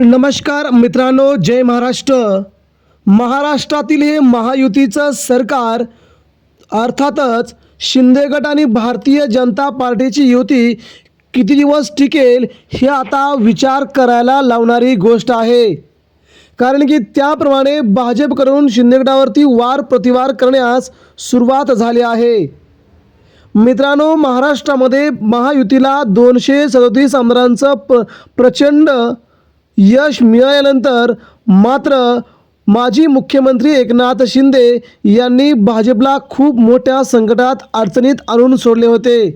नमस्कार मित्रांनो जय महाराष्ट्र. महाराष्ट्रातील हे महायुतीचं सरकार अर्थातच शिंदे गट आणि भारतीय जनता पार्टीची युती किती दिवस टिकेल हे आता विचार करायला लावणारी गोष्ट आहे. कारण की त्याप्रमाणे भाजपकडून शिंदे गटावरती वार प्रतिवार करण्यास सुरुवात झाली आहे. मित्रांनो महाराष्ट्रामध्ये महायुतीला दोनशे सदतीस आमदारांचं प्र प्रचंड यश मिळाल्यानंतर मात्र माजी मुख्यमंत्री एकनाथ शिंदे यांनी भाजपला खूप मोठ्या संकटात अडचणीत आणून सोडले होते.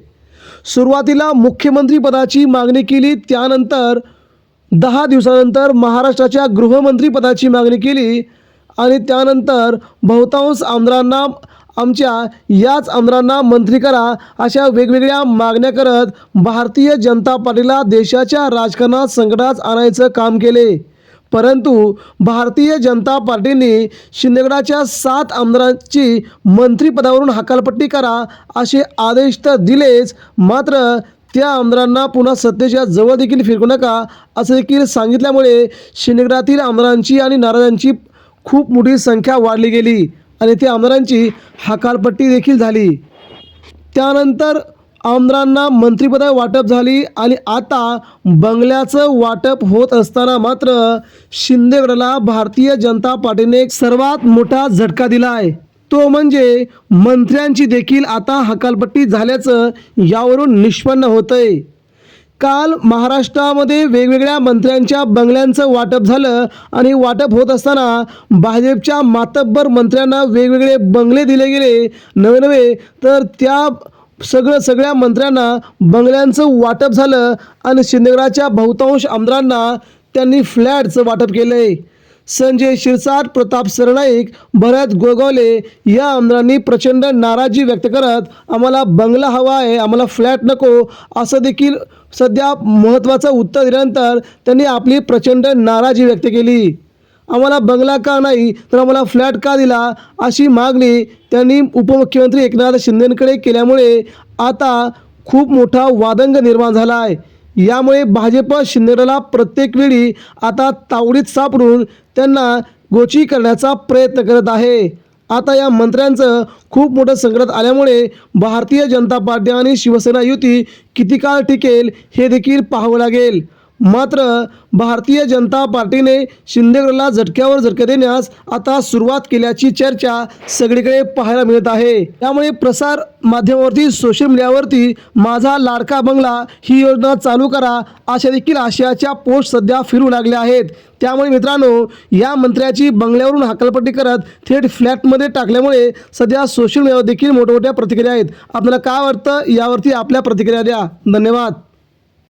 सुरुवातीला मुख्यमंत्रीपदाची मागणी केली त्यानंतर दहा दिवसानंतर महाराष्ट्राच्या गृहमंत्रीपदाची मागणी केली आणि त्यानंतर बहुतांश आमदारांना आमच्या याच आमदारांना मंत्री करा अशा वेगवेगळ्या मागण्या करत भारतीय जनता पार्टीला देशाच्या राजकारणात संकटात आणायचं काम केले. परंतु भारतीय जनता पार्टीने शिंदेगडाच्या सात आमदारांची मंत्रिपदावरून हकालपट्टी करा असे आदेश तर दिलेच मात्र त्या आमदारांना पुन्हा सत्तेच्या जवळ देखील फिरकू नका असं देखील सांगितल्यामुळे शिंदेगडातील आमदारांची आणि नाराजांची खूप मोठी संख्या वाढली गेली. आणि ते आमदारांची हकालपट्टी देखील झाली. त्यानंतर आमदारांना मंत्रिपदा वाटप झाली आणि आता बंगल्याचं वाटप होत असताना मात्र शिंदेगडला भारतीय जनता पार्टीने एक सर्वात मोठा झटका दिला आहे तो म्हणजे मंत्र्यांची देखील आता हकालपट्टी झाल्याचं यावरून निष्पन्न होतंय. काल महाराष्ट्रामध्ये वेगवेगळ्या मंत्र्यांच्या बंगल्यांचं वाटप झालं आणि वाटप होत असताना भाजपच्या मातब्बर मंत्र्यांना वेगवेगळे बंगले दिले गेले नवे नवे. तर त्या सगळं सगळ्या मंत्र्यांना बंगल्यांचं वाटप झालं आणि शिंदेगडाच्या बहुतांश आमदारांना त्यांनी फ्लॅटचं वाटप केलं आहे संजय शिरसाट प्रताप सरनाईक भरत गोगावले या आमदारांनी प्रचंड नाराजी व्यक्त करत आम्हाला बंगला हवा आहे आम्हाला फ्लॅट नको असं देखील सध्या महत्त्वाचं उत्तर दिल्यानंतर त्यांनी आपली प्रचंड नाराजी व्यक्त केली. आम्हाला बंगला का नाही तर आम्हाला फ्लॅट का दिला अशी मागणी त्यांनी उपमुख्यमंत्री एकनाथ शिंदेंकडे केल्यामुळे आता खूप मोठा वादंग निर्माण झाला आहे. यामुळे भाजप शिंदेला प्रत्येक वेळी आता तावडीत सापडून त्यांना गोची करण्याचा प्रयत्न करत आहे. आता या मंत्र्यांचं खूप मोठं संकट आल्यामुळे भारतीय जनता पार्टी आणि शिवसेना युती किती काळ टिकेल हे देखील पाहावं लागेल. मात्र भारतीय जनता पार्टीने शिंदेगडला झटक्यावर झटके देण्यास आता सुरुवात केल्याची चर्चा सगळीकडे पाहायला मिळत आहे. त्यामुळे प्रसार माध्यमावरती सोशल मीडियावरती माझा लाडका बंगला ही योजना चालू करा अशा देखील आशयाच्या पोस्ट सध्या फिरू लागल्या आहेत. त्यामुळे मित्रांनो या मंत्र्याची बंगल्यावरून हकालपट्टी करत थेट फ्लॅटमध्ये टाकल्यामुळे सध्या सोशल मीडियावर देखील मोठमोठ्या प्रतिक्रिया आहेत. आपल्याला काय वाटतं यावरती आपल्या प्रतिक्रिया द्या. धन्यवाद.